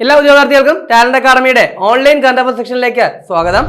എല്ലാ ഉദ്യോഗാർത്ഥികൾക്കും talent അക്കാഡമിയുടെ online കണ്ടപ്പ സെക്ഷനിലേക്ക് സ്വാഗതം.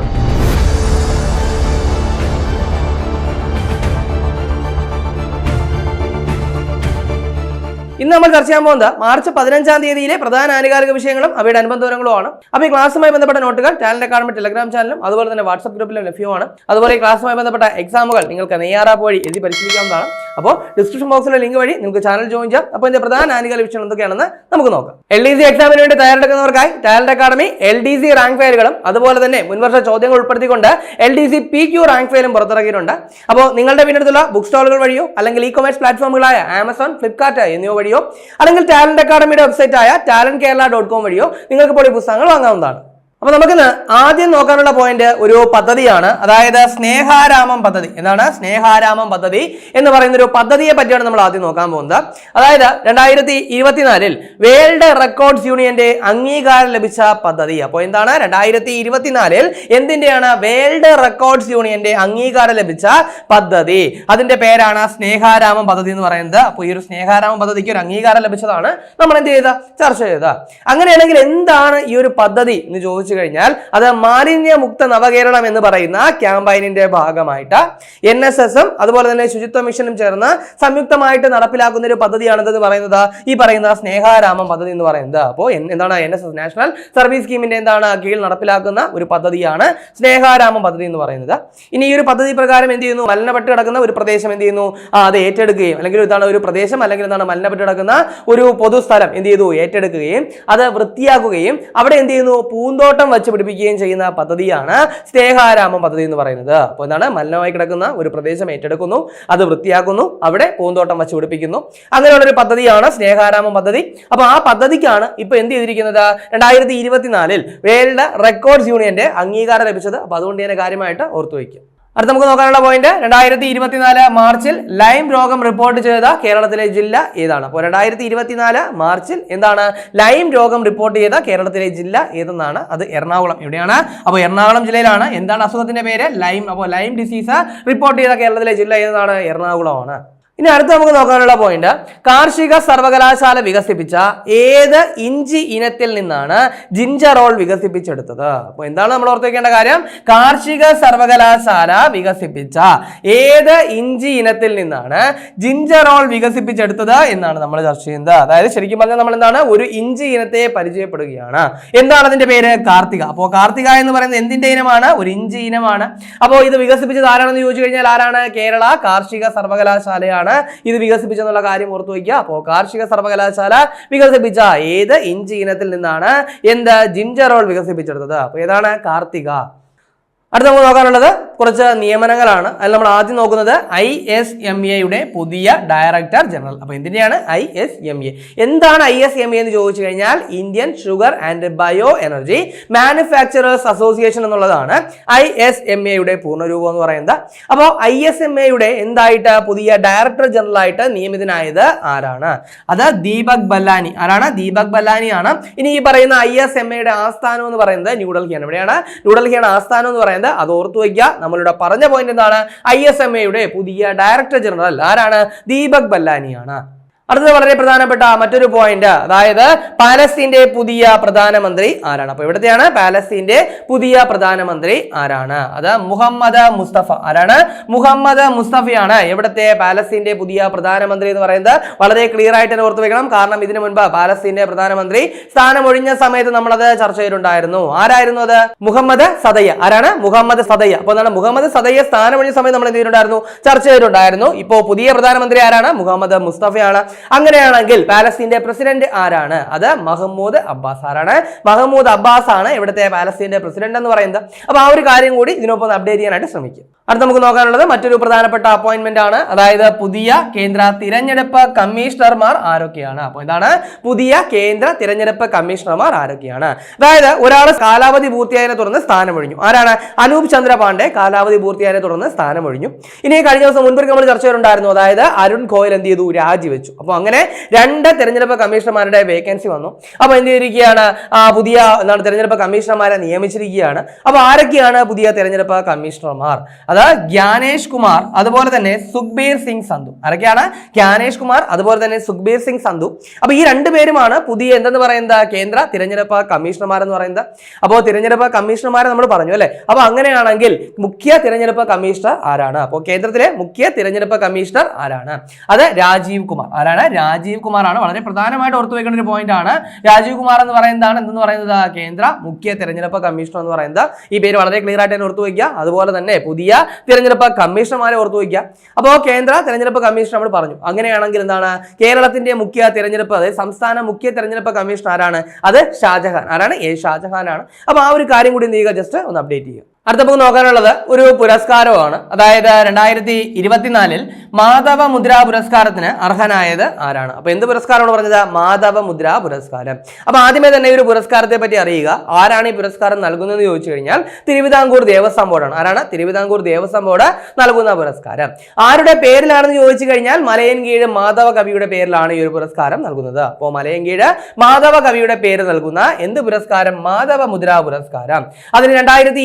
ഇന്ന് നമ്മൾ ചർച്ച ചെയ്യാൻ പോകുന്നത് മാർച്ച് പതിനഞ്ചാം തീയതിയിലെ പ്രധാന ആനുകാലിക വിഷയങ്ങളും അവയുടെ അനുബന്ധങ്ങളുമാണ് അപ്പോൾ ഈ ക്ലാസ്സുമായി ബന്ധപ്പെട്ട നോട്ടുകൾ ടാലന്റ് അക്കാഡമി ടെലഗ്രാം ചാനലും അതുപോലെ തന്നെ വാട്സ്ആപ്പ് ഗ്രൂപ്പിലും ലഭ്യമാണ്. അതുപോലെ ക്ലാസ്സുമായി ബന്ധപ്പെട്ട എക്സാമുകൾ നിങ്ങൾക്ക് നെയ്യാറാപ്പ് വഴി എഴുതി പരിശീലിക്കാവുന്നതാണ്. അപ്പോൾ ഡിസ്ക്രിപ്ഷൻ ബോക്സിലെ ലിങ്ക് വഴി നിങ്ങൾക്ക് ചാനൽ ജോയിൻ ചെയ്യാം. അപ്പോൾ ഇതിന്റെ പ്രധാന ആനുകാലിക വിഷയം എന്തൊക്കെയാണെന്ന് നമുക്ക് നോക്കാം. എൽ ഡി സി എക്സാമിന് വേണ്ടി തയ്യാറെടുക്കുന്നവർക്കായി talent academy L D C rank ഫയലുകളും അതുപോലെ തന്നെ മുൻവർഷ ചോദ്യങ്ങൾ ഉൾപ്പെടുത്തിക്കൊണ്ട് L D C P Q rank ഫയലും പുറത്തിറക്കിയിട്ടുണ്ട്. അപ്പോൾ നിങ്ങളുടെ പിന്നടുത്തുള്ള ബുക്ക് സ്റ്റോളുകൾ വഴിയോ അല്ലെങ്കിൽ ഇ കൊമേഴ്സ് പ്ലാറ്റ്ഫോമുകളായ ആമസോൺ ഫ്ലിപ്കാർട്ട് എന്നിവ വഴിയോ അല്ലെങ്കിൽ ടാലന്റ് അക്കാഡമിയുടെ വെബ്സൈറ്റായ ടാലന്റ് കേരള ഡോട്ട് കോം വഴിയോ നിങ്ങൾക്ക് ഈ പുസ്തകങ്ങൾ വാങ്ങാവുന്നതാണ്. അപ്പൊ നമുക്കിന്ന് ആദ്യം നോക്കാനുള്ള പോയിന്റ് ഒരു പദ്ധതിയാണ്. അതായത് സ്നേഹാരാമം പദ്ധതി. എന്താണ്? സ്നേഹാരാമം പദ്ധതി എന്ന് പറയുന്ന ഒരു പദ്ധതിയെ പറ്റിയാണ് നമ്മൾ ആദ്യം നോക്കാൻ പോകുന്നത്. അതായത് രണ്ടായിരത്തി ഇരുപത്തിനാലിൽ വേൾഡ് റെക്കോർഡ്സ് യൂണിയന്റെ അംഗീകാരം ലഭിച്ച പദ്ധതി. അപ്പോൾ എന്താണ്? രണ്ടായിരത്തി ഇരുപത്തിനാലിൽ എന്തിന്റെയാണ് വേൾഡ് റെക്കോർഡ്സ് യൂണിയന്റെ അംഗീകാരം ലഭിച്ച പദ്ധതി? അതിന്റെ പേരാണ് സ്നേഹാരാമം പദ്ധതി എന്ന് പറയുന്നത്. അപ്പോൾ ഈ ഒരു സ്നേഹാരാമം പദ്ധതിക്ക് ഒരു അംഗീകാരം ലഭിച്ചതാണ്. നമ്മൾ എന്ത് ചെയ്ത ചർച്ച ചെയ്ത അങ്ങനെയാണെങ്കിൽ എന്താണ് ഈ ഒരു പദ്ധതി എന്ന് ചോദിച്ചു കഴിഞ്ഞാൽ അത് മാലിന്യമുക്ത നവകേരളം എന്ന് പറയുന്ന ക്യാമ്പയിനിന്റെ ഭാഗമായിട്ട്. എൻ എസ് എസും അതുപോലെ തന്നെ ശുചിത്വ മിഷനും ചേർന്ന് സംയുക്തമായിട്ട് നടപ്പിലാക്കുന്ന ഒരു പദ്ധതിയാണ് ഇത് പറയുന്നത്. ഈ പറയുന്ന സ്നേഹാരാമം പദ്ധതി എന്ന് പറയുന്നത്. അപ്പോൾ എന്താണ് N S S national service സ്കീമിന്റെ എന്താണ് കീഴിൽ നടപ്പിലാക്കുന്ന ഒരു പദ്ധതിയാണ് സ്നേഹാരാമം പദ്ധതി എന്ന് പറയുന്നത്. ഇനി ഈ ഒരു പദ്ധതി പ്രകാരം എന്ത് ചെയ്യുന്നു? മലിനപ്പെട്ട് കിടക്കുന്ന ഒരു പ്രദേശം എന്ത് ചെയ്യുന്നു? അത് ഏറ്റെടുക്കുകയും അല്ലെങ്കിൽ ഇതാണ് ഒരു പ്രദേശം അല്ലെങ്കിൽ എന്താണ് മലിനപ്പെട്ട് കിടക്കുന്ന ഒരു പൊതുസ്ഥലം എന്ത് ചെയ്തു? ഏറ്റെടുക്കുകയും അത് വൃത്തിയാക്കുകയും അവിടെ എന്ത് ചെയ്യുന്നു? പൂന്തോട്ടം വെച്ച് പിടിപ്പിക്കുകയും ചെയ്യുന്ന പദ്ധതിയാണ് സ്നേഹാരാമം പദ്ധതി എന്ന് പറയുന്നത്. അപ്പോൾ എന്താണ്? മലിനമായി കിടക്കുന്ന ഒരു പ്രദേശം ഏറ്റെടുക്കുന്നു അത് വൃത്തിയാക്കുന്നു അവിടെ പൂന്തോട്ടം വെച്ച് പിടിപ്പിക്കുന്നു. അങ്ങനെയുള്ളൊരു പദ്ധതിയാണ് സ്നേഹാരാമം പദ്ധതി. അപ്പോൾ ആ പദ്ധതിക്കാണ് ഇപ്പോൾ എന്ത് ചെയ്തിരിക്കുന്നത്? രണ്ടായിരത്തി ഇരുപത്തിനാലിൽ വേൾഡ് റെക്കോർഡ്സ് യൂണിയന്റെ അംഗീകാരം ലഭിച്ചത്. അപ്പോൾ അതുകൊണ്ട് തന്നെ കാര്യമായിട്ട് ഓർത്തു വയ്ക്കും അടുത്ത നമുക്ക് നോക്കാനുള്ള പോയിന്റ് രണ്ടായിരത്തി ഇരുപത്തിനാല് മാർച്ചിൽ ലൈം രോഗം റിപ്പോർട്ട് ചെയ്ത കേരളത്തിലെ ജില്ല ഏതാണ്? അപ്പോൾ രണ്ടായിരത്തി ഇരുപത്തിനാല് മാർച്ചിൽ എന്താണ്? ലൈം രോഗം റിപ്പോർട്ട് ചെയ്ത കേരളത്തിലെ ജില്ല ഏതെന്നാണ്? അത് എറണാകുളം. എവിടെയാണ് അപ്പോൾ എറണാകുളം ജില്ലയിലാണ്. എന്താണ് അസുഖത്തിന്റെ പേര്? ലൈം അപ്പോൾ ലൈം ഡിസീസ് റിപ്പോർട്ട് ചെയ്ത കേരളത്തിലെ ജില്ല ഏതാണ് എറണാകുളമാണ്. ഇനി അടുത്ത് നമുക്ക് നോക്കാനുള്ള പോയിന്റ് കാർഷിക സർവകലാശാല വികസിപ്പിച്ച ഏത് ഇഞ്ചി ഇനത്തിൽ നിന്നാണ് ജിഞ്ചറോൾ വികസിപ്പിച്ചെടുത്തത്? അപ്പോൾ എന്താണ് നമ്മൾ ഓർത്തേക്കേണ്ട കാര്യം? കാർഷിക സർവകലാശാല വികസിപ്പിച്ച ഏത് ഇഞ്ചി ഇനത്തിൽ നിന്നാണ് ജിഞ്ചറോൾ വികസിപ്പിച്ചെടുത്തത് എന്നാണ് നമ്മൾ ചർച്ച ചെയ്യുന്നത്. അതായത് ശരിക്കും പറഞ്ഞാൽ നമ്മൾ എന്താണ്? ഒരു ഇഞ്ചി ഇനത്തെ പരിചയപ്പെടുകയാണ്. എന്താണ് അതിന്റെ പേര്? കാർത്തിക. അപ്പോൾ കാർത്തിക എന്ന് പറയുന്നത് എന്തിന്റെ ഇനമാണ്? ഒരു ഇഞ്ചി ഇനമാണ്. അപ്പോൾ ഇത് വികസിപ്പിച്ചത് ആരാണെന്ന് ചോദിച്ചു കഴിഞ്ഞാൽ ആരാണ്? കേരള കാർഷിക സർവകലാശാലയാണ്. ഇത് വികസിപ്പിച്ചെന്നുള്ള കാര്യം ഓർത്തു വയ്ക്കുക. അപ്പോൾ കാർഷിക സർവകലാശാല വികസിപ്പിച്ച ഏത് ഇഞ്ചി ഇനത്തിൽ നിന്നാണ് എന്ത് ജിഞ്ചറോൾ വികസിപ്പിച്ചെടുത്തത്? അപ്പോൾ ഏതാണ്? കാർത്തിക. അടുത്ത നമുക്ക് നോക്കാനുള്ളത് കുറച്ച് നിയമനങ്ങളാണ്. അതിൽ നമ്മൾ ആദ്യം നോക്കുന്നത് ഐ എസ് എം എയുടെ പുതിയ ഡയറക്ടർ ജനറൽ അപ്പോൾ എന്തിന്റെയാണ് ഐ എസ് എം എ എന്താണ് ഐ എസ് എം എ എന്ന് ചോദിച്ചു കഴിഞ്ഞാൽ Indian sugar and bio energy manufacturers association എന്നുള്ളതാണ് ഐ എസ് എം എയുടെ പൂർണരൂപം എന്ന് പറയുന്നത്. അപ്പോൾ ഐ എസ് എം എയുടെ എന്തായിട്ട് പുതിയ ഡയറക്ടർ ജനറൽ ആയിട്ട് നിയമിതനായത് ആരാണ്? അത് ദീപക് ബല്ലാനി. ആരാണ്? ദീപക് ബല്ലാനിയാണ്. ഇനി ഈ പറയുന്ന ഐ എസ് എം എയുടെ ആസ്ഥാനം എന്ന് പറയുന്നത് ന്യൂഡൽഹിയാണ്. എവിടെയാണ്? ന്യൂഡൽഹിയാണ് ആസ്ഥാനം എന്ന് പറയുന്നത് അത് ഓർത്തു വയ്ക്കുക. നമ്മളിവിടെ പറഞ്ഞ പോയിന്റ് എന്താണ്? ഐ എസ് എം എയുടെ പുതിയ ഡയറക്ടർ ജനറൽ ആരാണ്? ദീപക് ബല്ലാനിയാണ്. അടുത്തത് വളരെ പ്രധാനപ്പെട്ട മറ്റൊരു പോയിന്റ് അതായത് പാലസ്തീന്റെ പുതിയ പ്രധാനമന്ത്രി ആരാണ്? അപ്പൊ ഇവിടത്തെയാണ് പാലസ്തീന്റെ പുതിയ പ്രധാനമന്ത്രി ആരാണ്? അത് മുഹമ്മദ് മുസ്തഫ. ആരാണ്? മുഹമ്മദ് മുസ്തഫയാണ്. ഇവിടുത്തെ പാലസ്തീന്റെ പുതിയ പ്രധാനമന്ത്രി എന്ന് പറയുന്നത് വളരെ ക്ലിയർ ആയിട്ട് തന്നെ ഓർത്ത് വെക്കണം. കാരണം ഇതിനു മുൻപ് പാലസ്തീന്റെ പ്രധാനമന്ത്രി സ്ഥാനമൊഴിഞ്ഞ സമയത്ത് നമ്മളത് ചർച്ച ചെയ്തിട്ടുണ്ടായിരുന്നു. ആരായിരുന്നു അത്? മുഹമ്മദ് സദയ്യ. ആരാണ്? മുഹമ്മദ് സദയ്യ. അപ്പോൾ എന്താണ്? മുഹമ്മദ് സദയ്യ സ്ഥാനമൊഴിഞ്ഞ സമയത്ത് നമ്മൾ എന്ത് ചെയ്തിട്ടുണ്ടായിരുന്നു? ചർച്ച ചെയ്തിട്ടുണ്ടായിരുന്നു. ഇപ്പോ പുതിയ പ്രധാനമന്ത്രി ആരാണ്? മുഹമ്മദ് മുസ്തഫയാണ്. അങ്ങനെയാണെങ്കിൽ പാലസ്തീന്റെ പ്രസിഡന്റ് ആരാണ്? അത് മഹമ്മൂദ് അബ്ബാസ് ആരാണ്? മഹമ്മൂദ് അബ്ബാസ് ആണ് ഇവിടുത്തെ പാലസ്തീന്റെ പ്രസിഡന്റ് എന്ന് പറയുന്നത്. അപ്പൊ ആ ഒരു കാര്യം കൂടി ഇതിനൊപ്പം അപ്ഡേറ്റ് ചെയ്യാനായിട്ട് ശ്രമിക്കും. അടുത്ത നമുക്ക് നോക്കാനുള്ളത് മറ്റൊരു പ്രധാനപ്പെട്ട അപ്പോയിന്റ്മെന്റ് ആണ്. അതായത് പുതിയ കേന്ദ്ര തിരഞ്ഞെടുപ്പ് കമ്മീഷണർമാർ ആരൊക്കെയാണ്? അപ്പോൾ ഇതാണ് പുതിയ കേന്ദ്ര തിരഞ്ഞെടുപ്പ് കമ്മീഷണർമാർ ആരൊക്കെയാണ്? അതായത് ഒരാൾ കാലാവധി പൂർത്തിയായതിനെ തുടർന്ന് സ്ഥാനമൊഴിഞ്ഞു. ആരാണ്? അനൂപ് ചന്ദ്ര പാണ്ഡെ കാലാവധി പൂർത്തിയായതിനെ തുടർന്ന് സ്ഥാനമൊഴിഞ്ഞു. ഇനി കഴിഞ്ഞ ദിവസം മുൻപ് നമ്മൾ ചർച്ച ചെയ്തിട്ടുണ്ടായിരുന്നു. അതായത് അരുൺ ഗോയൽ എന്ത് ചെയ്തു? രാജിവെച്ചു. അപ്പോൾ അങ്ങനെ രണ്ട് തിരഞ്ഞെടുപ്പ് കമ്മീഷണർമാരുടെ വേക്കൻസി വന്നു. അപ്പോൾ എന്ത് ചെയ്തിരിക്കുകയാണ്? പുതിയ എന്താണ് തെരഞ്ഞെടുപ്പ് കമ്മീഷണർമാരെ നിയമിച്ചിരിക്കുകയാണ്. അപ്പോൾ ആരൊക്കെയാണ് പുതിയ തിരഞ്ഞെടുപ്പ് കമ്മീഷണർമാർ? അത് ജ്ഞാനേഷ് കുമാർ അതുപോലെ തന്നെ സുഖ്ബീർ സിംഗ് സന്ധു. ആരൊക്കെയാണ്? ജ്ഞാനേഷ് കുമാർ അതുപോലെ തന്നെ സുഖ്ബീർ സിംഗ് സന്ധു. അപ്പൊ ഈ രണ്ട് പേരുമാണ് പുതിയ എന്തെന്ന് പറയുന്നത്? കേന്ദ്ര തിരഞ്ഞെടുപ്പ് കമ്മീഷണർമാർ എന്ന് പറയുന്നത്. അപ്പോൾ തിരഞ്ഞെടുപ്പ് കമ്മീഷണർമാരെ നമ്മൾ പറഞ്ഞു അല്ലെ? അപ്പൊ അങ്ങനെയാണെങ്കിൽ മുഖ്യ തിരഞ്ഞെടുപ്പ് കമ്മീഷണർ ആരാണ്? അപ്പോൾ കേന്ദ്രത്തിലെ മുഖ്യ തിരഞ്ഞെടുപ്പ് കമ്മീഷണർ ആരാണ്? അത് രാജീവ് കുമാർ. ആരാണ്? രാജീവ് കുമാർ ആണ് വളരെ പ്രധാനമായിട്ട് ഓർത്തു വെക്കേണ്ട ഒരു പോയിന്റ് ആണ്. രാജീവ് കുമാർ എന്ന് പറയുന്നതാണ് എന്തെന്ന് പറയുന്നത്? കേന്ദ്ര മുഖ്യ തിരഞ്ഞെടുപ്പ് കമ്മീഷണർ എന്ന് പറയുന്നത്. ഈ പേര് വളരെ ക്ലിയർ ആയിട്ട് തന്നെ ഓർത്തു വയ്ക്കുക അതുപോലെ തന്നെ പുതിയ തിരഞ്ഞെടുപ്പ് കമ്മീഷണർമാരെ ഓർത്തു വയ്ക്കുക. അപ്പോൾ കേന്ദ്ര തിരഞ്ഞെടുപ്പ് കമ്മീഷൻ നമ്മൾ പറഞ്ഞു. അങ്ങനെയാണെങ്കിൽ എന്താണ്? കേരളത്തിന്റെ മുഖ്യ തിരഞ്ഞെടുപ്പ് അതായത് സംസ്ഥാന മുഖ്യ തിരഞ്ഞെടുപ്പ് കമ്മീഷണർ ആരാണ്? അത് ഷാജഹാൻ. ആരാണ്? എ ഷാജഹാൻ ആണ് അപ്പോൾ ആ ഒരു കാര്യം കൂടി എന്ത് ജസ്റ്റ് ഒന്ന് അപ്ഡേറ്റ് ചെയ്യുക അടുത്ത നമുക്ക് നോക്കാനുള്ളത് ഒരു പുരസ്കാരമാണ് അതായത് രണ്ടായിരത്തി ഇരുപത്തിനാലിൽ മാധവ മുദ്രാ പുരസ്കാരത്തിന് അർഹനായത് ആരാണ്? അപ്പൊ എന്ത് പുരസ്കാരമാണ് പറഞ്ഞത്? മാധവ മുദ്രാ പുരസ്കാരം. അപ്പൊ ആദ്യമേ തന്നെ ഈ ഒരു പുരസ്കാരത്തെ പറ്റി അറിയുക. ആരാണ് ഈ പുരസ്കാരം നൽകുന്നതെന്ന് ചോദിച്ചു കഴിഞ്ഞാൽ തിരുവിതാംകൂർ ദേവസ്വം ബോർഡാണ്. ആരാണ്? തിരുവിതാംകൂർ ദേവസ്വം ബോർഡ് നൽകുന്ന പുരസ്കാരം. ആരുടെ പേരിലാണെന്ന് ചോദിച്ചു കഴിഞ്ഞാൽ മലയൻകീഴ് മാധവ കവിയുടെ പേരിലാണ് ഈ ഒരു പുരസ്കാരം നൽകുന്നത്. അപ്പോൾ മലയൻകീഴ് മാധവ കവിയുടെ പേര് നൽകുന്ന എന്ത് പുരസ്കാരം? മാധവ മുദ്രാ പുരസ്കാരം. അതിന് രണ്ടായിരത്തി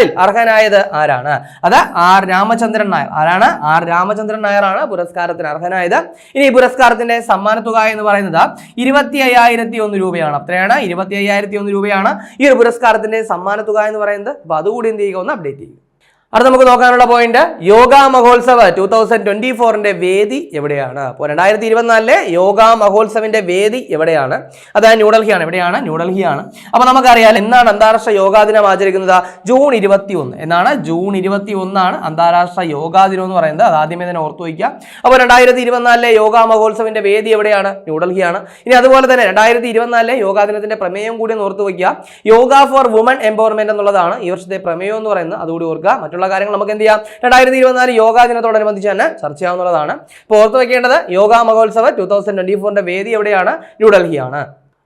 ഇരുപത്തിനാലിൽ അർഹനായത് ആരാണ്? അത് ആർ രാമചന്ദ്രൻ നായർ. ആരാണ്? ആർ രാമചന്ദ്രൻ നായറാണ് പുരസ്കാരത്തിന് അർഹനായത്. ഇനി ഈ പുരസ്കാരത്തിന്റെ സമ്മാനത്തുക എന്ന് പറയുന്നത് ഇരുപത്തി അയ്യായിരത്തി ഒന്ന് രൂപയാണ്. അത്രയാണ്. ഇരുപത്തി അയ്യായിരത്തി ഒന്ന് രൂപയാണ് ഈ ഒരു പുരസ്കാരത്തിന്റെ സമ്മാനത്തുക എന്ന് പറയുന്നത്. അപ്പൊ അതുകൂടി എന്ത് ചെയ്യുക? ഒന്ന് അപ്ഡേറ്റ് ചെയ്യുക. അടുത്ത നമുക്ക് നോക്കാനുള്ള point yoga Mahotsava two thousand twenty ഫോറിന്റെ വേദി എവിടെയാണ്? അപ്പോൾ രണ്ടായിരത്തി ഇരുപത്തിനാലിലെ യോഗ മഹോത്സവിന്റെ വേദി എവിടെയാണ്? അതായത് ന്യൂഡൽഹിയാണ്. എവിടെയാണ്? ന്യൂഡൽഹിയാണ്. അപ്പോൾ നമുക്കറിയാം എന്നാണ് അന്താരാഷ്ട്ര യോഗാ ദിനം ആചരിക്കുന്നത്? ജൂൺ ഇരുപത്തി ഒന്ന് എന്നാണ് ജൂൺ ഇരുപത്തി ഒന്നാണ് അന്താരാഷ്ട്ര യോഗാ ദിനം എന്ന് പറയുന്നത്. അത് ആദ്യമേ തന്നെ ഓർത്തു വയ്ക്കുക. അപ്പോൾ രണ്ടായിരത്തി ഇരുപത്തിനാലിലെ യോഗ മഹോത്സവിന്റെ വേദി എവിടെയാണ്? ന്യൂഡൽഹിയാണ്. ഇനി അതുപോലെ തന്നെ രണ്ടായിരത്തി ഇരുപത്തിനാലിലെ യോഗാ ദിനത്തിന്റെ പ്രമേയം കൂടി ഓർത്തു വയ്ക്കുക. യോഗ ഫോർ വുമൺ എംപവർമെന്റ് എന്നുള്ളതാണ് ഈ വർഷത്തെ പ്രമേയം എന്ന് പറയുന്നത്. അതുകൂടി ഓർക്കുക. മറ്റുള്ള കാര്യങ്ങൾ നമുക്ക് എന്ത് ചെയ്യാം? രണ്ടായിരത്തി ഇരുപത്തിനാല് യോഗാ ദിനത്തോടനുബന്ധിച്ച് തന്നെ ചർച്ച ചെയ്യാവുന്നതാണ്. ഇപ്പോൾ ഓർത്ത് വെക്കേണ്ടത് Yoga Mahotsav two thousand twenty ഫോറിന്റെ വേദി എവിടെയാണ്? ന്യൂഡൽഹിയാണ്.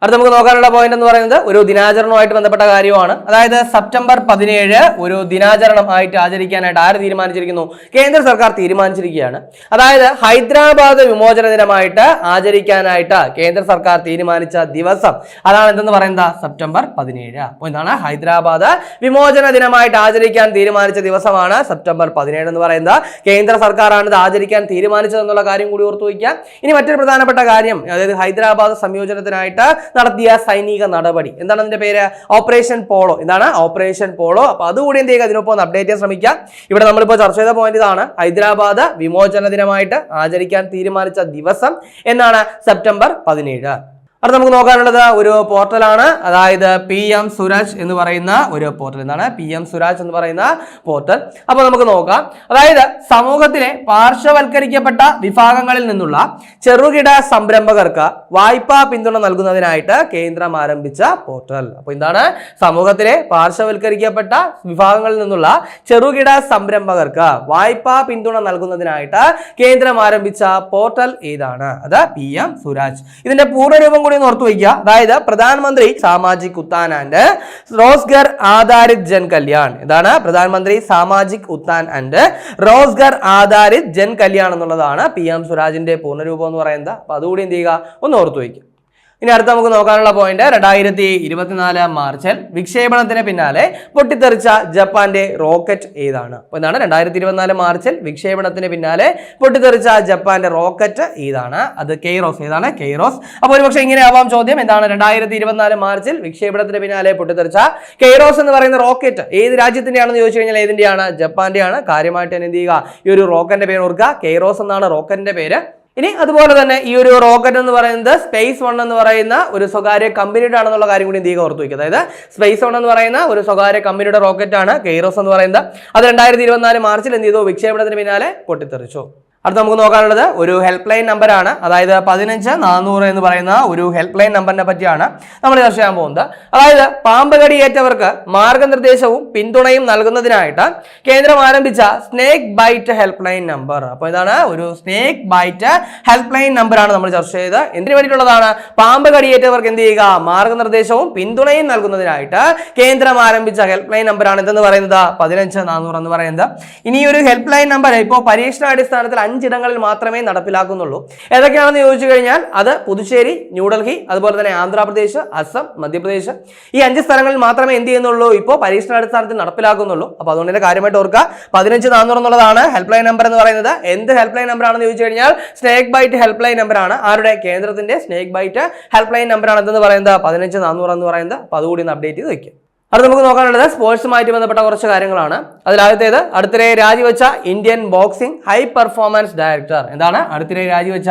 അടുത്ത നമുക്ക് നോക്കാനുള്ള പോയിന്റ് എന്ന് പറയുന്നത് ഒരു ദിനാചരണവുമായിട്ട് ബന്ധപ്പെട്ട കാര്യമാണ്. അതായത് സെപ്റ്റംബർ പതിനേഴ് ഒരു ദിനാചരണം ആയിട്ട് ആചരിക്കാനായിട്ട് ആര് തീരുമാനിച്ചിരിക്കുന്നു? കേന്ദ്ര സർക്കാർ തീരുമാനിച്ചിരിക്കുകയാണ്. അതായത് ഹൈദരാബാദ് വിമോചന ദിനമായിട്ട് ആചരിക്കാനായിട്ട് കേന്ദ്ര സർക്കാർ തീരുമാനിച്ച ദിവസം അതാണ് എന്തെന്ന് പറയുന്നത്? സെപ്റ്റംബർ പതിനേഴ്. അപ്പോൾ എന്താണ് ഹൈദരാബാദ് വിമോചന ദിനമായിട്ട് ആചരിക്കാൻ തീരുമാനിച്ച ദിവസമാണ് സെപ്റ്റംബർ പതിനേഴ് എന്ന് പറയുന്നത്. കേന്ദ്ര സർക്കാരാണ് ഇത് ആചരിക്കാൻ തീരുമാനിച്ചത് എന്നുള്ള കാര്യം കൂടി ഓർത്തു വയ്ക്കുക. ഇനി മറ്റൊരു പ്രധാനപ്പെട്ട കാര്യം അതായത് ഹൈദരാബാദ് സംയോജനത്തിനായിട്ട് നടത്തിയ സൈനിക നടപടി. എന്താണ് അതിന്റെ പേര്? ഓപ്പറേഷൻ പോളോ എന്താണ് ഓപ്പറേഷൻ പോളോ അപ്പൊ അതുകൂടി എന്ത് ചെയ്യുക? അതിനൊപ്പം അപ്ഡേറ്റ് ചെയ്യാൻ ശ്രമിക്കാം. ഇവിടെ നമ്മളിപ്പോൾ ചർച്ച ചെയ്ത പോയിന്റ് ഇതാണ്. ഹൈദരാബാദ് വിമോചന ദിനമായിട്ട് ആചരിക്കാൻ തീരുമാനിച്ച ദിവസം എന്നാണ് സെപ്റ്റംബർ പതിനേഴ്. അടുത്ത നമുക്ക് നോക്കാനുള്ളത് ഒരു പോർട്ടലാണ്. അതായത് പി എം സുരാജ് എന്ന് പറയുന്ന ഒരു പോർട്ടൽ. എന്താണ്? പി എം സുരാജ് എന്ന് പറയുന്ന പോർട്ടൽ. അപ്പോൾ നമുക്ക് നോക്കാം. അതായത് സമൂഹത്തിലെ പാർശ്വവൽക്കരിക്കപ്പെട്ട വിഭാഗങ്ങളിൽ നിന്നുള്ള ചെറുകിട സംരംഭകർക്ക് വായ്പാ പിന്തുണ നൽകുന്നതിനായിട്ട് കേന്ദ്രം ആരംഭിച്ച പോർട്ടൽ. അപ്പോൾ എന്താണ്? സമൂഹത്തിലെ പാർശ്വവൽക്കരിക്കപ്പെട്ട വിഭാഗങ്ങളിൽ നിന്നുള്ള ചെറുകിട സംരംഭകർക്ക് വായ്പാ പിന്തുണ നൽകുന്നതിനായിട്ട് കേന്ദ്രം ആരംഭിച്ച പോർട്ടൽ ഏതാണ്? അത് പി എം സുരാജ്. ഇതിന്റെ പൂർണരൂപം ഒന്ന് ഓർത്തു വയ്ക്കുക. അതായത് പ്രധാനമന്ത്രി സാമാജിക് ആൻഡ് റോസ്ഗർ ആധാരിത് ജൻ കല്യാൺ. ഇതാണ് പ്രധാനമന്ത്രി സാമാജിക് ഉത്താൻ ആൻഡ് റോസ്ഗർ ആധാരിത് ജൻ കല്യാൺ എന്നുള്ളതാണ് പി എം സ്വരാജിന്റെ പൂർണരൂപം എന്ന് പറയുന്നത്. അപ്പൊ അതുകൂടി എന്ത് ചെയ്യുക? ഒന്ന് ഓർത്തു വയ്ക്കുക. ഇനി അടുത്ത നമുക്ക് നോക്കാനുള്ള പോയിന്റ് രണ്ടായിരത്തി ഇരുപത്തിനാല് മാർച്ചിൽ വിക്ഷേപണത്തിന് പിന്നാലെ പൊട്ടിത്തെറിച്ച ജപ്പാന്റെ റോക്കറ്റ് ഏതാണ്? അപ്പോൾ എന്താണ്? രണ്ടായിരത്തി ഇരുപത്തിനാല് മാർച്ചിൽ വിക്ഷേപണത്തിന് പിന്നാലെ പൊട്ടിത്തെറിച്ച ജപ്പാന്റെ റോക്കറ്റ് ഏതാണ്? അത് കെയ്റോസ് ഏതാണ്? കെയ്റോസ് അപ്പോൾ ഒരുപക്ഷെ ഇങ്ങനെ ആവാം ചോദ്യം. എന്താണ്? രണ്ടായിരത്തി ഇരുപത്തിനാല് മാർച്ചിൽ വിക്ഷേപണത്തിന് പിന്നാലെ പൊട്ടിത്തെറിച്ച കെയ്റോസ് എന്ന് പറയുന്ന റോക്കറ്റ് ഏത് രാജ്യത്തിന്റെയാണെന്ന് ചോദിച്ചു കഴിഞ്ഞാൽ ഏതിന്റെയാണ്? ജപ്പാന്റെയാണ്. കാര്യമായിട്ട് എന്ത് ചെയ്യുക? ഈ ഒരു റോക്കറ്റിന്റെ പേര് ഓർക്കുക. കെയ്റോസ് എന്നാണ് റോക്കറ്റിന്റെ പേര്. ഇനി അതുപോലെ തന്നെ ഈ ഒരു റോക്കറ്റ് എന്ന് പറയുന്നത് സ്പേസ് വൺ എന്ന് പറയുന്ന ഒരു സ്വകാര്യ കമ്പനിയുടെ ആണെന്നുള്ള കാര്യം കൂടി ഇന്ത്യ ഓർത്തു വയ്ക്കുക. അതായത് സ്പേസ് വൺ എന്ന് പറയുന്ന ഒരു സ്വകാര്യ കമ്പനിയുടെ റോക്കറ്റാണ് കെയ്റോസ് എന്ന് പറയുന്നത്. അത് രണ്ടായിരത്തി ഇരുപത്തിനാല് മാർച്ചിൽ എന്ത് ചെയ്തു? വിക്ഷേപണത്തിന് പിന്നാലെ പൊട്ടിത്തെറിച്ചു. അടുത്ത നമുക്ക് നോക്കാനുള്ളത് ഒരു ഹെൽപ്പ് ലൈൻ നമ്പറാണ് അതായത് പതിനഞ്ച് നാനൂറ് എന്ന് പറയുന്ന ഒരു ഹെൽപ്പ് ലൈൻ നമ്പറിനെ പറ്റിയാണ് നമ്മൾ ചർച്ച ചെയ്യാൻ പോകുന്നത്. അതായത് പാമ്പ് കടിയേറ്റവർക്ക് മാർഗനിർദ്ദേശവും പിന്തുണയും നൽകുന്നതിനായിട്ട് കേന്ദ്രം ആരംഭിച്ച snake bite help line number അപ്പോൾ ഇതാണ് ഒരു സ്നേക്ക് ബൈറ്റ് ഹെൽപ്പ് ലൈൻ നമ്പറാണ് നമ്മൾ ചർച്ച ചെയ്തത്. എന്തിനു വേണ്ടിയിട്ടുള്ളതാണ്? പാമ്പ് കടിയേറ്റവർക്ക് എന്ത് ചെയ്യുക? മാർഗനിർദ്ദേശവും പിന്തുണയും നൽകുന്നതിനായിട്ട് കേന്ദ്രം ആരംഭിച്ച ഹെൽപ്പ് ലൈൻ നമ്പറാണ് ഇതെന്ന് പറയുന്നത്. പതിനഞ്ച് നാനൂറ് എന്ന് പറയുന്നത്. ഇനി ഒരു ഹെൽപ്പ് ലൈൻ നമ്പർ ഇപ്പോൾ പരീക്ഷണാടിസ്ഥാനത്തിൽ അഞ്ചിടങ്ങളിൽ മാത്രമേ നടപ്പിലാക്കുന്നുള്ളൂ. ഏതൊക്കെയാണെന്ന് ചോദിച്ചു കഴിഞ്ഞാൽ അത് പുതുച്ചേരി ന്യൂഡൽഹി അതുപോലെ തന്നെ ആന്ധ്രാപ്രദേശ് അസം മധ്യപ്രദേശ്. ഈ അഞ്ച് സ്ഥലങ്ങളിൽ മാത്രമേ എന്ത് ചെയ്യുന്നുള്ളൂ? ഇപ്പോൾ പരീക്ഷണാടിസ്ഥാനത്തിൽ നടപ്പിലാക്കുന്നുള്ളൂ. അപ്പോൾ അതുകൊണ്ട് കാര്യമായിട്ട് ഓർക്കുക പതിനഞ്ച് നാനൂറ് എന്നുള്ളതാണ് ഹെൽപ്പ് ലൈൻ നമ്പർ എന്ന് പറയുന്നത്. എന്ത് ഹെൽപ്പ് ലൈൻ നമ്പർ ആണെന്ന് ചോദിച്ചു കഴിഞ്ഞാൽ snake bite help line number ആണ്. ആരുടെ? കേന്ദ്രത്തിന്റെ snake bite help line number ആണ് എന്തെന്ന് പറയുന്നത്? പതിനഞ്ച് നാനൂറ് എന്ന് പറയുന്നത്. അപ്പോൾ അതുകൂടി ഒന്ന് അപ്ഡേറ്റ് ചെയ്ത് വെക്കുക. അടുത്ത നമുക്ക് നോക്കാനുള്ളത് സ്പോർട്സുമായിട്ട് ബന്ധപ്പെട്ട കുറച്ച് കാര്യങ്ങളാണ്. അതിലാദ്യത്തേത് അടുത്തിടെ രാജിവെച്ച Indian boxing high performance director. എന്താണ്? അടുത്തിടെ രാജിവെച്ച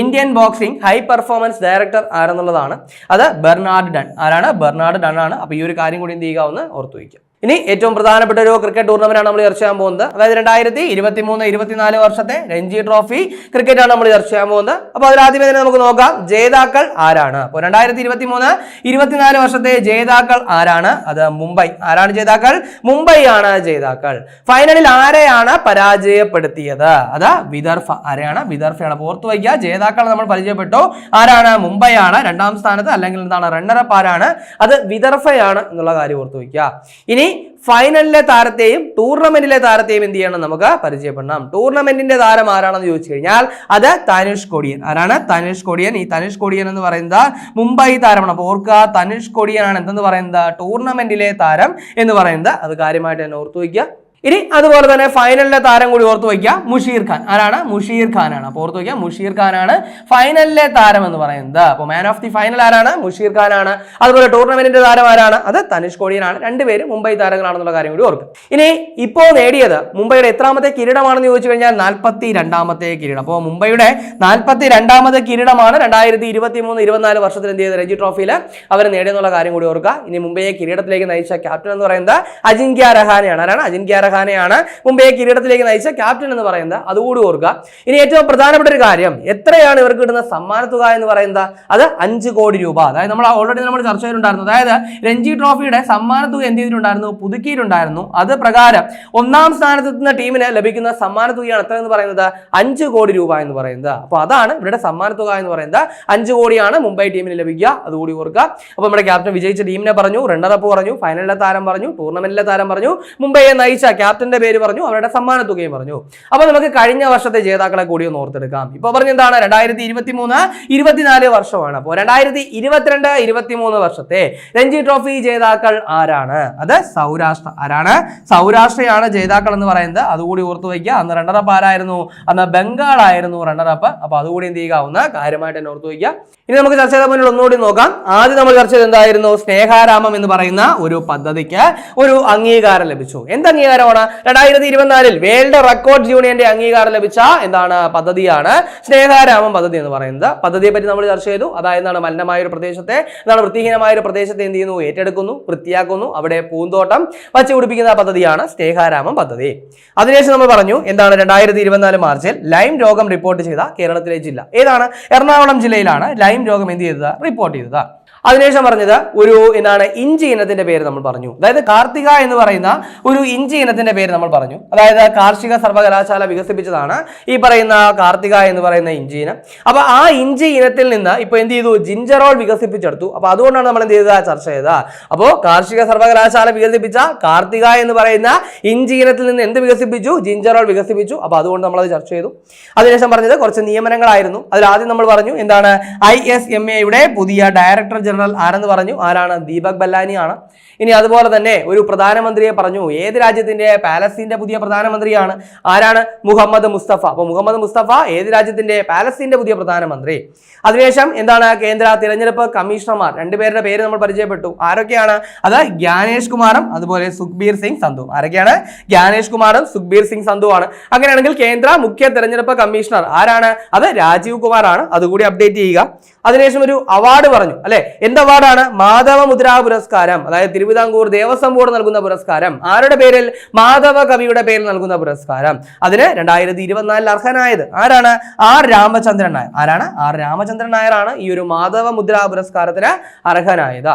Indian boxing high performance director ആരെന്നുള്ളതാണ്. അത് ബെർണാഡ് ഡൺ. ആരാണ്? ബെർണാഡ് ഡൺ ആണ്. അപ്പോൾ ഈ ഒരു കാര്യം കൂടി എന്ത് ചെയ്യുക? ഒന്ന് ഓർത്തു വയ്ക്കുക. ഇനി ഏറ്റവും പ്രധാനപ്പെട്ട ഒരു ക്രിക്കറ്റ് ടൂർണമെന്റാണ് നമ്മൾ ചർച്ച ചെയ്യാൻ പോകുന്നത്. അതായത് രണ്ടായിരത്തി ഇരുപത്തി മൂന്ന് ഇരുപത്തിനാല് വർഷത്തെ രഞ്ജി ട്രോഫി ക്രിക്കറ്റാണ് നമ്മൾ ചർച്ച ചെയ്യാൻ പോകുന്നത്. അപ്പോൾ അതിൽ ആദ്യമേ തന്നെ നമുക്ക് നോക്കാം ജേതാക്കൾ ആരാണ്? അപ്പോൾ രണ്ടായിരത്തി ഇരുപത്തി മൂന്ന് ഇരുപത്തിനാല് വർഷത്തെ ജേതാക്കൾ ആരാണ്? അത് മുംബൈ. ആരാണ് ജേതാക്കൾ? മുംബൈ ആണ് ജേതാക്കൾ. ഫൈനലിൽ ആരെയാണ് പരാജയപ്പെടുത്തിയത്? അത് വിദർഭ. ആരെയാണ്? വിദർഭയാണ്. ഓർത്തു വയ്ക്കുക ജേതാക്കൾ നമ്മൾ പരിചയപ്പെട്ടു. ആരാണ്? മുംബൈ ആണ്. രണ്ടാം സ്ഥാനത്ത് അല്ലെങ്കിൽ എന്താണ്? റണ്ണറപ്പ് ആരാണ്? അത് വിദർഭയാണ് എന്നുള്ള കാര്യം ഓർത്തു വയ്ക്കുക. ഇനി ഫൈനലിലെ താരത്തെയും ടൂർണമെന്റിലെ താരത്തെയും എന്ത് ചെയ്യണം നമുക്ക് പരിചയപ്പെടണം. ടൂർണമെന്റിന്റെ താരം ആരാണെന്ന് ചോദിച്ചു കഴിഞ്ഞാൽ അത് തനുഷ് കൊടിയൻ. ആരാണ്? തനുഷ് കൊടിയൻ. ഈ തനുഷ് കൊടിയൻ എന്ന് പറയുന്നത് മുംബൈ താരമാണ്. അപ്പോൾ ഓർക്കുക തനുഷ് കൊടിയൻ ആണ് എന്തെന്ന് പറയുന്നത്? ടൂർണമെന്റിലെ താരം എന്ന് പറയുന്നത്. അത് കാര്യമായിട്ട് തന്നെ ഓർത്തു വയ്ക്കുക. ഇനി അതുപോലെ തന്നെ ഫൈനലിലെ താരം കൂടി ഓർത്ത് വയ്ക്കുക മുഷീർ ഖാൻ. ആരാണ്? മുഷീർ ഖാനാണ്. അപ്പോൾ ഓർത്ത് വയ്ക്കുക മുഷീർ ഖാനാണ് ഫൈനലിലെ താരം എന്ന് പറയുന്നത്. അപ്പോൾ മാൻ ഓഫ് ദി ഫൈനൽ ആരാണ്? മുഷീർ ഖാനാണ്. അതുപോലെ ടൂർണമെന്റിന്റെ താരം ആരാണ്? അത് തനുഷ് കോടിയനാണ്. രണ്ടുപേരും മുംബൈ താരങ്ങളാണെന്നുള്ള കാര്യം കൂടി ഓർക്കുക. ഇനി ഇപ്പോൾ നേടിയത് മുംബൈയുടെ എത്രാമത്തെ കിരീടമാണെന്ന് ചോദിച്ചു കഴിഞ്ഞാൽ നാൽപ്പത്തി രണ്ടാമത്തെ കിരീടം. അപ്പോൾ മുംബൈയുടെ നാൽപ്പത്തി രണ്ടാമത്തെ കിരീടമാണ് രണ്ടായിരത്തി ഇരുപത്തി മൂന്ന് ഇരുപത്തിനാല് വർഷത്തിൽ എന്ത് ചെയ്ത് രഞ്ജി ട്രോഫിയിൽ അവർ നേടിയെന്നുള്ള കാര്യം കൂടി ഓർക്കുക. ഇനി മുംബൈയെ കിരീടത്തിലേക്ക് നയിച്ച ക്യാപ്റ്റൻ എന്ന് പറയുന്നത് അജിങ്ക്യ രഹാനെയാണ്. ആരാണ്? അജിങ്ക്യ രഹാനെയാണ് മുംബൈയെ കിരീടത്തിലേക്ക് നയിച്ച ക്യാപ്റ്റൻ എന്ന് പറയുന്നത് അതുകൂടി ഓർക്കുക. ഇനി ഏറ്റവും പ്രധാനപ്പെട്ട ഒരു കാര്യം എത്രയാണ് ഇവർക്ക് കിട്ടുന്ന സമ്മാനത്തുക തുക എന്ന് പറയുന്നത്? അത് അഞ്ച് കോടി രൂപ. അതായത് നമ്മൾ ഓൾറെഡി നമ്മൾ ചർച്ച ചെയ്തിട്ടുണ്ടായിരുന്നു. അതായത് രഞ്ജി ട്രോഫിയുടെ സമ്മാനത്തുക തുക എന്ത് ചെയ്തിട്ടുണ്ടായിരുന്നു? പുതുക്കിയിട്ടുണ്ടായിരുന്നു. അത് പ്രകാരം ഒന്നാം സ്ഥാനത്ത് എത്തുന്ന ടീമിന് ലഭിക്കുന്ന സമ്മാന തുകയാണ് എത്ര എന്ന് പറയുന്നത്? അഞ്ച് കോടി രൂപ എന്ന് പറയുന്നത്. അപ്പോൾ അതാണ് ഇവരുടെ സമ്മാനത്തുക തുക എന്ന് പറയുന്നത്. അഞ്ച് കോടിയാണ് മുംബൈ ടീമിന് ലഭിക്കുക. അതുകൂടി ഓർക്കുക. അപ്പോൾ നമ്മുടെ ക്യാപ്റ്റൻ വിജയിച്ച ടീമിനെ പറഞ്ഞു റണ്ണറപ്പ് പറഞ്ഞു ഫൈനലിലെ താരം പറഞ്ഞു ടൂർണമെന്റിലെ താരം പറഞ്ഞു മുംബൈയെ നയിച്ച ക്യാപ്റ്റന്റെ പേര് പറഞ്ഞു അവരുടെ സമ്മാന തുകയും പറഞ്ഞു. അപ്പൊ നമുക്ക് കഴിഞ്ഞ വർഷത്തെ ജേതാക്കളെ കൂടി ഒന്ന് ഓർത്തെടുക്കാം. ഇപ്പൊ പറഞ്ഞ എന്താണ്? രണ്ടായിരത്തി ഇരുപത്തി മൂന്ന് ഇരുപത്തിനാല് വർഷമാണ്. അപ്പോൾ രണ്ടായിരത്തി ഇരുപത്തിരണ്ട് ഇരുപത്തി മൂന്ന് വർഷത്തെ രഞ്ജി ട്രോഫി ജേതാക്കൾ ആരാണ്? അത് സൗരാഷ്ട്ര ആരാണ്? സൗരാഷ്ട്രയാണ് ജേതാക്കൾ എന്ന് പറയുന്നത്. അതുകൂടി ഓർത്തു വയ്ക്കുക. അന്ന് റണ്ണറപ്പ് ആരായിരുന്നു? അന്ന് ബംഗാൾ ആയിരുന്നു റണ്ണറപ്പ് അപ്പൊ അതുകൂടി എന്ത് ചെയ്യുക? ഒന്ന് കാര്യമായിട്ട് തന്നെ ഓർത്തു വയ്ക്കുക. ഇനി നമുക്ക് ചർച്ച ചെയ്ത മുന്നിൽ ഒന്നുകൂടി നോക്കാം. ആദ്യം നമ്മൾ ചർച്ച ചെയ്ത് എന്തായിരുന്നു? സ്നേഹാരാമം എന്ന് പറയുന്ന ഒരു പദ്ധതിക്ക് ഒരു അംഗീകാരം ലഭിച്ചു. എന്ത് അംഗീകാരമാണ്? രണ്ടായിരത്തി ഇരുപത്തിനാലിൽ വേൾഡ് റെക്കോർഡ് യൂണിയന്റെ അംഗീകാരം ലഭിച്ച എന്താണ് പദ്ധതിയാണ്? സ്നേഹാരാമം പദ്ധതി എന്ന് പറയുന്നത്. പദ്ധതിയെ പറ്റി നമ്മൾ ചർച്ച ചെയ്തു. അതായത് എന്താണ് മലിനമായ ഒരു പ്രദേശത്തെ എന്താണ് വൃത്തിഹീനമായ ഒരു പ്രദേശത്തെ എന്ത് ചെയ്യുന്നു? ഏറ്റെടുക്കുന്നു വൃത്തിയാക്കുന്നു. അവിടെ പൂന്തോട്ടം വച്ച് പിടിപ്പിക്കുന്ന പദ്ധതിയാണ് സ്നേഹാരാമം പദ്ധതി. അതിനുശേഷം നമ്മൾ പറഞ്ഞു എന്താണ് രണ്ടായിരത്തി ഇരുപത്തിനാല് മാർച്ചിൽ ലൈം രോഗം റിപ്പോർട്ട് ചെയ്ത കേരളത്തിലെ ജില്ല. ഏതാണ്? എറണാകുളം ജില്ലയിലാണ് ലൈം രോഗം എന്ത് ചെയ്തത്? റിപ്പോർട്ട് ചെയ്തത്. അതിനുശേഷം പറഞ്ഞത് ഒരു എന്താണ് ഇഞ്ചി ഇനത്തിന്റെ പേര് നമ്മൾ പറഞ്ഞു. അതായത് കാർത്തിക എന്ന് പറയുന്ന ഒരു ഇഞ്ചി ഇനത്തിന്റെ പേര് നമ്മൾ പറഞ്ഞു. അതായത് കാർഷിക സർവകലാശാല വികസിപ്പിച്ചതാണ് ഈ പറയുന്ന കാർത്തിക എന്ന് പറയുന്ന ഇഞ്ചി ഇനം. അപ്പൊ ആ ഇഞ്ചി ഇനത്തിൽ നിന്ന് ഇപ്പൊ എന്ത് ചെയ്തു? ജിഞ്ചറോൾ വികസിപ്പിച്ചെടുത്തു. അപ്പൊ അതുകൊണ്ടാണ് നമ്മൾ എന്ത് ചെയ്തത്? ചർച്ച ചെയ്തത്. അപ്പോൾ കാർഷിക സർവകലാശാല വികസിപ്പിച്ച കാർത്തിക എന്ന് പറയുന്ന ഇഞ്ചി ഇനത്തിൽ നിന്ന് എന്ത് വികസിപ്പിച്ചു? ജിഞ്ചറോൾ വികസിപ്പിച്ചു. അപ്പൊ അതുകൊണ്ട് നമ്മൾ അത് ചർച്ച ചെയ്തു. അതിനുശേഷം പറഞ്ഞത് കുറച്ച് നിയമനങ്ങളായിരുന്നു. അതിൽ ആദ്യം നമ്മൾ പറഞ്ഞു എന്താണ് ഐ എസ് എം എയുടെ പുതിയ ഡയറക്ടർ ജനറൽ ആരെന്ന് പറഞ്ഞു? ആരാണ്? ദീപക് ബല്ലാനിയാണ്. ഇനി അതുപോലെ തന്നെ ഒരു പ്രധാനമന്ത്രിയെ പറഞ്ഞു. ഏത് രാജ്യത്തിന്റെ? പാലസ്തീന്റെ പുതിയ പ്രധാനമന്ത്രിയാണ്. ആരാണ്? മുഹമ്മദ് മുസ്തഫ. അപ്പോൾ മുഹമ്മദ് മുസ്തഫ ഏത് രാജ്യത്തിന്റെ? പാലസ്തീന്റെ പുതിയ പ്രധാനമന്ത്രി. അതിനുശേഷം എന്താണ് കേന്ദ്ര തിരഞ്ഞെടുപ്പ് കമ്മീഷണർമാർ? രണ്ടുപേരുടെ പേര് നമ്മൾ പരിചയപ്പെട്ടു. ആരൊക്കെയാണ്? അത് ജ്ഞാനേഷ് കുമാറും അതുപോലെ സുഖ്ബീർ സിംഗ് സന്ധു ആരൊക്കെയാണ്? ജ്ഞാനേഷ് കുമാറും സുഖ്ബീർ സിംഗ് സന്ധു ആണ് അങ്ങനെയാണെങ്കിൽ കേന്ദ്ര മുഖ്യ തെരഞ്ഞെടുപ്പ് കമ്മീഷണർ ആരാണ്? അത് രാജീവ് കുമാറാണ്. അതുകൂടി അപ്ഡേറ്റ് ചെയ്യുക. അതിനുശേഷം ഒരു അവാർഡ് പറഞ്ഞു. അല്ലെ? എന്ത് അവാർഡാണ് മാധവ മുദ്രാ പുരസ്കാരം. അതായത് തിരുവിതാംകൂർ ദേവസ്വം ബോർഡ് നൽകുന്ന പുരസ്കാരം. ആരുടെ പേരിൽ? മാധവ കവിയുടെ പേരിൽ നൽകുന്ന പുരസ്കാരം. അതിന് രണ്ടായിരത്തി ഇരുപത്തിനാലിൽ അർഹനായത് ആരാണ്? ആർ രാമചന്ദ്രൻ നായർ. ആരാണ്? ആർ രാമചന്ദ്രൻ നായർ ആണ് ഈ ഒരു മാധവ മുദ്രാ പുരസ്കാരത്തിന് അർഹനായത്.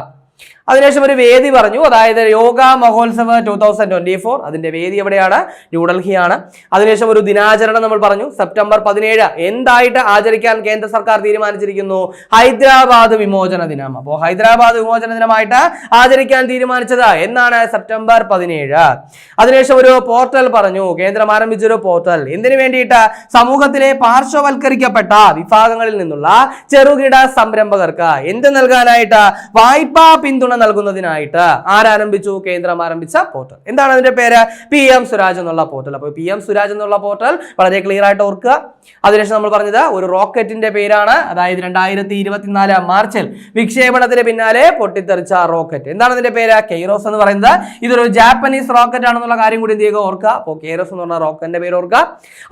അതിനുശേഷം ഒരു വേദി പറഞ്ഞു. അതായത് yoga Mahotsava two thousand twenty four അതിന്റെ വേദി എവിടെയാണ്? ന്യൂഡൽഹിയാണ് അതിനുശേഷം ഒരു ദിനാചരണം നമ്മൾ പറഞ്ഞു. സെപ്റ്റംബർ പതിനേഴ്. എന്തായിട്ട് ആചരിക്കാൻ കേന്ദ്ര സർക്കാർ തീരുമാനിച്ചിരിക്കുന്നു? ഹൈദരാബാദ് വിമോചന ദിനം. അപ്പോൾ ഹൈദരാബാദ് വിമോചന ദിനമായിട്ട് ആചരിക്കാൻ തീരുമാനിച്ചത് എന്നാണ് സെപ്റ്റംബർ പതിനേഴ്. അതിനുശേഷം ഒരു പോർട്ടൽ പറഞ്ഞു. കേന്ദ്രം ആരംഭിച്ചൊരു പോർട്ടൽ. എന്തിനു വേണ്ടിയിട്ട്? സമൂഹത്തിലെ പാർശ്വവൽക്കരിക്കപ്പെട്ട വിഭാഗങ്ങളിൽ നിന്നുള്ള ചെറുകിട സംരംഭകർക്ക് എന്ത് നൽകാനായിട്ട്? വായ്പാ പിന്തുണ നൽകുന്നതിനായിട്ട് ആരാരംഭിച്ചു? കേന്ദ്രം ആരംഭിച്ച പോർട്ടൽ എന്താണ് അതിന്റെ പേര്? പി എം സുരാജ് എന്നുള്ള പോർട്ടൽ അപ്പോൾ പി എം സുരാജ് എന്നുള്ള പോർട്ടൽ വളരെ ക്ലിയർ ആയിട്ട് ഓർക്കുക. അതിനുശേഷം നമ്മൾ പറഞ്ഞത് ഒരു റോക്കറ്റിന്റെ പേരാണ്. അതായത് രണ്ടായിരത്തി ഇരുപത്തിനാല് മാർച്ചിൽ വിക്ഷേപണത്തിന് പിന്നാലെ പൊട്ടിത്തെറിച്ച റോക്കറ്റ് എന്താണ് അതിന്റെ പേര്? കെയ്റോസ് എന്ന് പറയുന്നത്. ഇതൊരു ജാപ്പനീസ് റോക്കറ്റ് ആണെന്നുള്ള കാര്യം കൂടി ചെയ്യുക? ഓർക്കുക. അപ്പോൾ കെയ്റോസ് എന്ന് പറഞ്ഞ റോക്കറ്റിന്റെ പേര് ഓർക്കുക.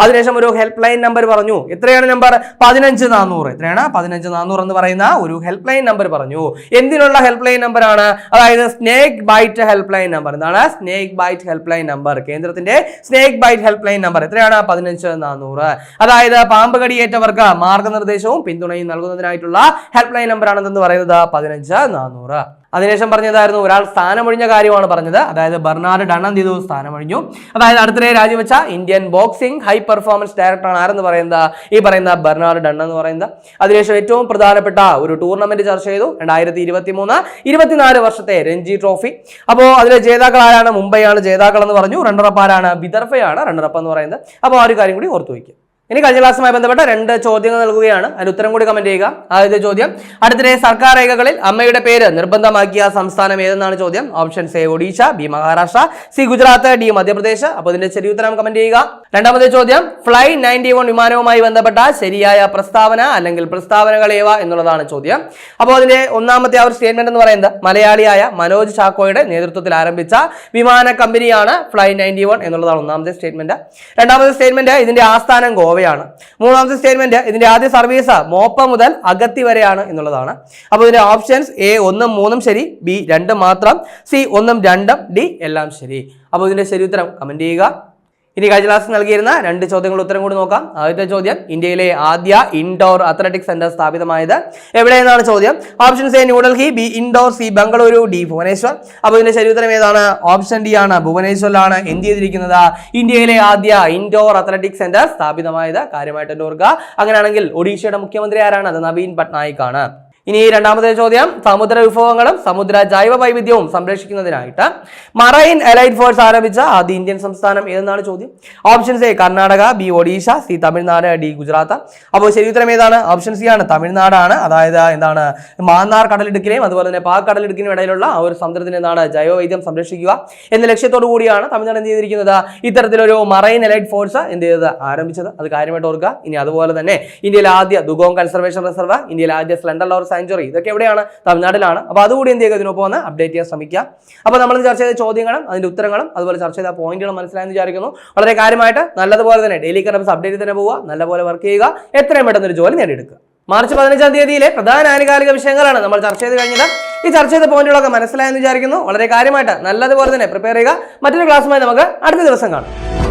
അതിനുശേഷം ഒരു ഹെൽപ്പ് ലൈൻ നമ്പർ പറഞ്ഞു. എത്രയാണ് നമ്പർ പതിനഞ്ച് നാനൂറ് എത്രയാണ്? പതിനഞ്ച് നാനൂറ് എന്ന് പറയുന്ന ഒരു ഹെൽപ്പ് ലൈൻ നമ്പർ പറഞ്ഞു. എന്തിനുള്ള ഹെൽപ്പ് ലൈൻ നമ്പർ ആണ്. അതായത് snake bite help line number എന്താണ്? Snake bite help line number കേന്ദ്രത്തിന്റെ snake bite help line number എത്രയാണ്? പതിനഞ്ച് നാനൂറ്. അതായത് പാമ്പ് കടിയേറ്റവർക്ക് മാർഗനിർദ്ദേശവും പിന്തുണയും നൽകുന്നതിനായിട്ടുള്ള ഹെൽപ്പ് ലൈൻ നമ്പർ ആണെന്ന് പറയുന്നത് പതിനഞ്ച് നാനൂറ്. അതിനുശേഷം പറഞ്ഞതായിരുന്നു ഒരാൾ സ്ഥാനമൊഴിഞ്ഞ കാര്യമാണ് പറഞ്ഞത്. അതായത് ബർണാഡ് ഡൺ ചെയ്തു സ്ഥാനമൊഴിഞ്ഞു. അതായത് അടുത്തിടെ രാജിവെച്ച ഇന്ത്യൻ ബോക്സിംഗ് ഹൈ പെർഫോമൻസ് ഡയറക്ടറാണ് ആരെന്ന് പറയുന്നത്? ഈ പറയുന്ന ബർണാഡ് ഡൺ എന്ന് പറയുന്നത്. അതിനുശേഷം ഏറ്റവും പ്രധാനപ്പെട്ട ഒരു ടൂർണമെന്റ് ചർച്ച ചെയ്തു. രണ്ടായിരത്തി ഇരുപത്തി മൂന്ന് ഇരുപത്തിനാല് വർഷത്തെ രഞ്ജി ട്രോഫി. അപ്പോൾ അതിലെ ജേതാക്കൾ ആരാണ്? മുംബൈയാണ് ജേതാക്കൾ എന്ന് പറഞ്ഞു. റണ്ണറപ്പ് ആരാണ്? വിദർഭയാണ് റണ്ണറപ്പ് എന്ന് പറയുന്നത്. അപ്പോൾ ആ ഒരു കാര്യം കൂടി ഓർത്തു വയ്ക്കുക. ഇനി കഴിഞ്ഞ ക്ലാസ്സുമായി ബന്ധപ്പെട്ട രണ്ട് ചോദ്യങ്ങൾ നൽകുകയാണ്. അതിന് ഉത്തരം കൂടി കമന്റ് ചെയ്യുക. ആദ്യത്തെ ചോദ്യം അടുത്തിടെ സർക്കാർ രേഖകളിൽ അമ്മയുടെ പേര് നിർബന്ധമാക്കിയ സംസ്ഥാനം ഏതെന്നാണ് ചോദ്യം? Options A Odisha B Maharashtra C Gujarat D Madhya Pradesh. അപ്പോൾ ഇതിന്റെ ശരി ഉത്തരം കമന്റ് ചെയ്യുക. രണ്ടാമത്തെ ചോദ്യം ഫ്ലൈ നയന്റി വൺ വിമാനവുമായി ബന്ധപ്പെട്ട ശരിയായ പ്രസ്താവന അല്ലെങ്കിൽ പ്രസ്താവനകൾ ഏവ എന്നുള്ളതാണ് ചോദ്യം. അപ്പോൾ അതിന്റെ ഒന്നാമത്തെ ആ ഒരു സ്റ്റേറ്റ്മെന്റ് എന്ന് പറയുന്നത് മലയാളിയായ മനോജ് ചാക്കോയുടെ നേതൃത്വത്തിൽ ആരംഭിച്ച വിമാന കമ്പനിയാണ് ഫ്ലൈ നയന്റി എന്നുള്ളതാണ് ഒന്നാമത്തെ സ്റ്റേറ്റ്മെന്റ് രണ്ടാമത്തെ സ്റ്റേറ്റ്മെന്റ് ഇതിന്റെ ആസ്ഥാനം ഗോവയാണ്. മൂന്നാമത്തെ സ്റ്റേറ്റ്മെന്റ് ഇതിന്റെ ആദ്യ സർവീസ് മോപ്പ മുതൽ അഗത്തി വരെയാണ് എന്നുള്ളതാണ്. അപ്പോൾ ഇതിന്റെ ഓപ്ഷൻസ് എ ഒന്നും മൂന്നും ശരി ബി രണ്ടും മാത്രം സി ഒന്നും രണ്ടും ഡി എല്ലാം ശരി. അപ്പോൾ ഇതിന്റെ ശരി ഉത്തരം കമന്റ് ചെയ്യുക. ഇനി കഴിഞ്ഞ ക്ലാസ് നൽകിയിരുന്ന രണ്ട് ചോദ്യങ്ങൾ ഉത്തരം കൂടി നോക്കാം. ആദ്യത്തെ ചോദ്യം ഇന്ത്യയിലെ ആദ്യ ഇൻഡോർ അത്ലറ്റിക് സെന്റർ സ്ഥാപിതമായത് എവിടെയെന്നാണ് ചോദ്യം? Option A New Delhi B Indore C Bengaluru D Bhubaneswar. അപ്പോൾ ഇതിന്റെ ശരി ഉത്തരം ഏതാണ്? ഓപ്ഷൻ ഡി ആണ് ഭുവനേശ്വറിലാണ്. എന്ത് ചെയ്തിരിക്കുന്നത്? ഇന്ത്യയിലെ ആദ്യ ഇൻഡോർ അത്ലറ്റിക് സെന്റർ സ്ഥാപിതമായത്. കാര്യമായിട്ട് ഓർക്കുക. അങ്ങനെയാണെങ്കിൽ ഒഡീഷയുടെ മുഖ്യമന്ത്രി ആരാണ്? അത് നവീൻ പട്നായിക് ആണ് ഇനി രണ്ടാമത്തെ ചോദ്യം. സമുദ്ര വിഭവങ്ങളും സമുദ്ര ജൈവ വൈവിധ്യവും സംരക്ഷിക്കുന്നതിനായിട്ട് മറൈൻ അലൈഡ് ഫോഴ്സ് ആരംഭിച്ച ആദ്യ ഇന്ത്യൻ സംസ്ഥാനം ഏതെന്നാണ് ചോദ്യം? Options A Karnataka B Odisha C Tamil Nadu D Gujarat. അപ്പോൾ ശരി ഉത്തരം ഏതാണ്? ഓപ്ഷൻ സി ആണ് തമിഴ്നാടാണ്. അതായത് എന്താണ്? മാന്നാർ കടലിടുക്കിനെയും അതുപോലെ തന്നെ പാക് കടലിടുക്കിനും ഇടയിലുള്ള ആ ഒരു സമുദ്രത്തിന് എന്താണ്? ജൈവ വൈദ്യം സംരക്ഷിക്കുക എന്ന ലക്ഷ്യത്തോടു കൂടിയാണ് തമിഴ്നാട് എന്ത് ചെയ്തിരിക്കുന്നത്? ഇത്തരത്തിലൊരു മറൈൻ അലൈഡ് ഫോഴ്സ് എന്ത് ചെയ്തത്? ആരംഭിച്ചത്. അത് കാര്യമായിട്ട് ഓർക്കുക. ഇനി അതുപോലെ തന്നെ ഇന്ത്യയിലെ ആദ്യ ദുഗോങ് കൺസർവേഷൻ റിസർവ് ഇന്ത്യയിലെ ആദ്യ സ്ലണ്ടർ ലോർ സാഞ്ചുറി. ഇതൊക്കെ എവിടെയാണ്? തമിഴ്നാട്ടിലാണ്. അപ്പോൾ അതുകൂടി എന്ത് ചെയ്യുക? ഇതിനൊപ്പം ഒന്ന് അപ്ഡേറ്റ് ചെയ്യാൻ ശ്രമിക്കുക. അപ്പോൾ നമ്മൾ ചർച്ച ചെയ്ത ചോദ്യങ്ങളും അതിന്റെ ഉത്തരങ്ങളും അതുപോലെ ചർച്ച ചെയ്ത പോയിന്റുകളും മനസ്സിലായെന്ന് വിചാരിക്കുന്നു. വളരെ കാര്യമായിട്ട് നല്ലതുപോലെ തന്നെ ഡെയിലി കറൻസ് അപ്ഡേറ്റ് തന്നെ പോവുക. നല്ലപോലെ വർക്ക് ചെയ്യുക. എത്രയും പെട്ടെന്ന് ഒരു ജോലി നേടിയെടുക്കുക. മാർച്ച് പതിനഞ്ചാം തീയതിയിലെ പ്രധാന ആനുകാലിക വിഷയങ്ങളാണ് നമ്മൾ ചർച്ച ചെയ്ത് കഴിഞ്ഞത്. ഈ ചർച്ച ചെയ്ത പോയിന്റുകളൊക്കെ മനസ്സിലായെന്ന് വിചാരിക്കുന്നു. വളരെ കാര്യമായിട്ട് നല്ലതുപോലെ തന്നെ പ്രിപ്പയർ ചെയ്യുക. മറ്റൊരു ക്ലാസ്സുമായി നമുക്ക് അടുത്ത ദിവസം കാണാം.